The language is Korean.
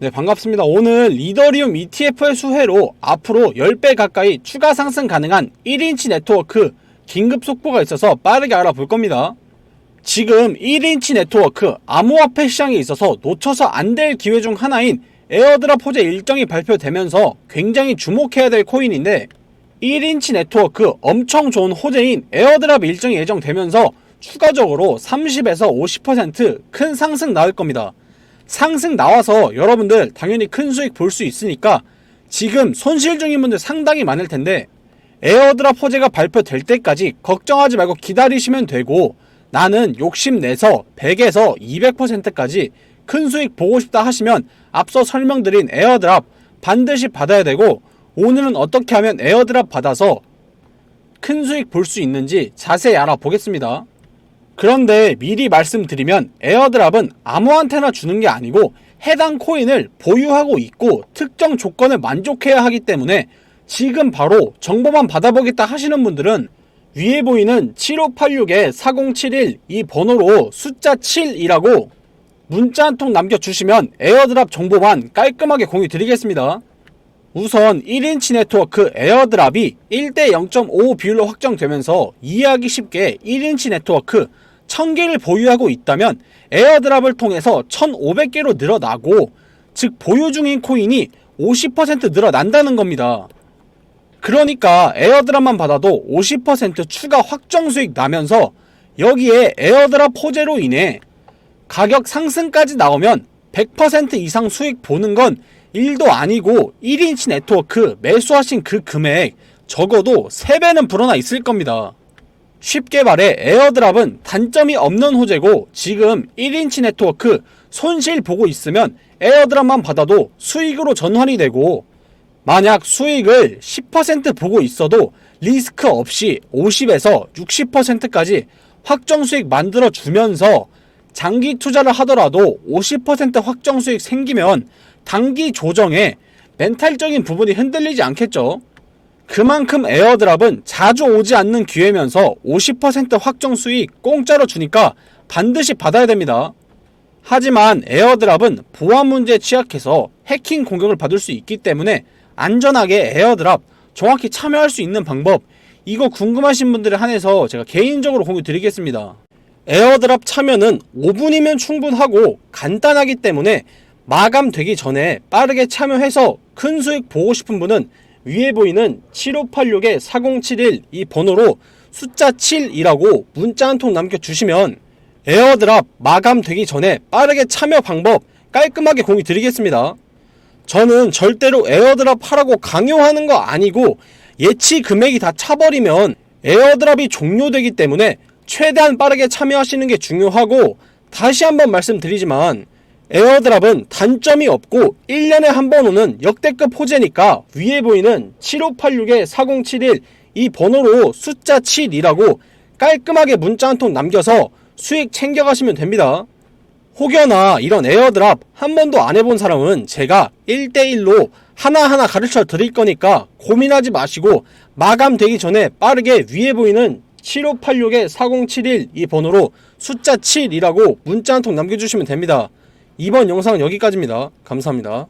네, 반갑습니다. 오늘 리더리움 ETF의 수혜로 앞으로 10배 가까이 추가 상승 가능한 1인치 네트워크 긴급 속보가 있어서 빠르게 알아볼 겁니다. 지금 1인치 네트워크 암호화폐 시장에 있어서 놓쳐서 안 될 기회 중 하나인 에어드랍 호재 일정이 발표되면서 굉장히 주목해야 될 코인인데 1인치 네트워크 엄청 좋은 호재인 에어드랍 일정이 예정되면서 추가적으로 30에서 50%큰 상승 나올 겁니다. 상승 나와서 여러분들 당연히 큰 수익 볼 수 있으니까 지금 손실 중인 분들 상당히 많을 텐데 에어드랍 호재가 발표될 때까지 걱정하지 말고 기다리시면 되고 나는 욕심내서 100에서 200%까지 큰 수익 보고 싶다 하시면 앞서 설명드린 에어드랍 반드시 받아야 되고 오늘은 어떻게 하면 에어드랍 받아서 큰 수익 볼 수 있는지 자세히 알아보겠습니다. 그런데 미리 말씀드리면 에어드랍은 아무한테나 주는 게 아니고 해당 코인을 보유하고 있고 특정 조건을 만족해야 하기 때문에 지금 바로 정보만 받아보겠다 하시는 분들은 위에 보이는 7586-4071 이 번호로 숫자 7이라고 문자 한 통 남겨주시면 에어드랍 정보만 깔끔하게 공유 드리겠습니다. 우선 1인치 네트워크 에어드랍이 1대 0.5 비율로 확정되면서 이해하기 쉽게 1인치 네트워크 1000개를 보유하고 있다면 에어드랍을 통해서 1500개로 늘어나고 즉 보유 중인 코인이 50% 늘어난다는 겁니다. 그러니까 에어드랍만 받아도 50% 추가 확정 수익 나면서 여기에 에어드랍 호재로 인해 가격 상승까지 나오면 100% 이상 수익 보는 건 1도 아니고 1인치 네트워크 매수하신 그 금액 적어도 3배는 불어나 있을 겁니다. 쉽게 말해 에어드랍은 단점이 없는 호재고 지금 1인치 네트워크 손실 보고 있으면 에어드랍만 받아도 수익으로 전환이 되고 만약 수익을 10% 보고 있어도 리스크 없이 50에서 60%까지 확정 수익 만들어 주면서 장기 투자를 하더라도 50% 확정 수익 생기면 단기 조정에 멘탈적인 부분이 흔들리지 않겠죠. 그만큼 에어드랍은 자주 오지 않는 기회면서 50% 확정 수익 공짜로 주니까 반드시 받아야 됩니다. 하지만 에어드랍은 보안 문제에 취약해서 해킹 공격을 받을 수 있기 때문에 안전하게 에어드랍 정확히 참여할 수 있는 방법 이거 궁금하신 분들에 한해서 제가 개인적으로 공유 드리겠습니다. 에어드랍 참여는 5분이면 충분하고 간단하기 때문에 마감되기 전에 빠르게 참여해서 큰 수익 보고 싶은 분은 위에 보이는 7586-4071 이 번호로 숫자 7이라고 문자 한 통 남겨주시면 에어드랍 마감되기 전에 빠르게 참여 방법 깔끔하게 공유 드리겠습니다. 저는 절대로 에어드랍 하라고 강요하는 거 아니고 예치 금액이 다 차버리면 에어드랍이 종료되기 때문에 최대한 빠르게 참여하시는 게 중요하고 다시 한번 말씀드리지만 에어드랍은 단점이 없고 1년에 한 번 오는 역대급 호재니까 위에 보이는 7586-4071 이 번호로 숫자 7이라고 깔끔하게 문자 한 통 남겨서 수익 챙겨가시면 됩니다. 혹여나 이런 에어드랍 한 번도 안 해본 사람은 제가 1대1로 하나하나 가르쳐 드릴 거니까 고민하지 마시고 마감되기 전에 빠르게 위에 보이는 7586-4071 이 번호로 숫자 7이라고 문자 한 통 남겨주시면 됩니다. 이번 영상은 여기까지입니다. 감사합니다.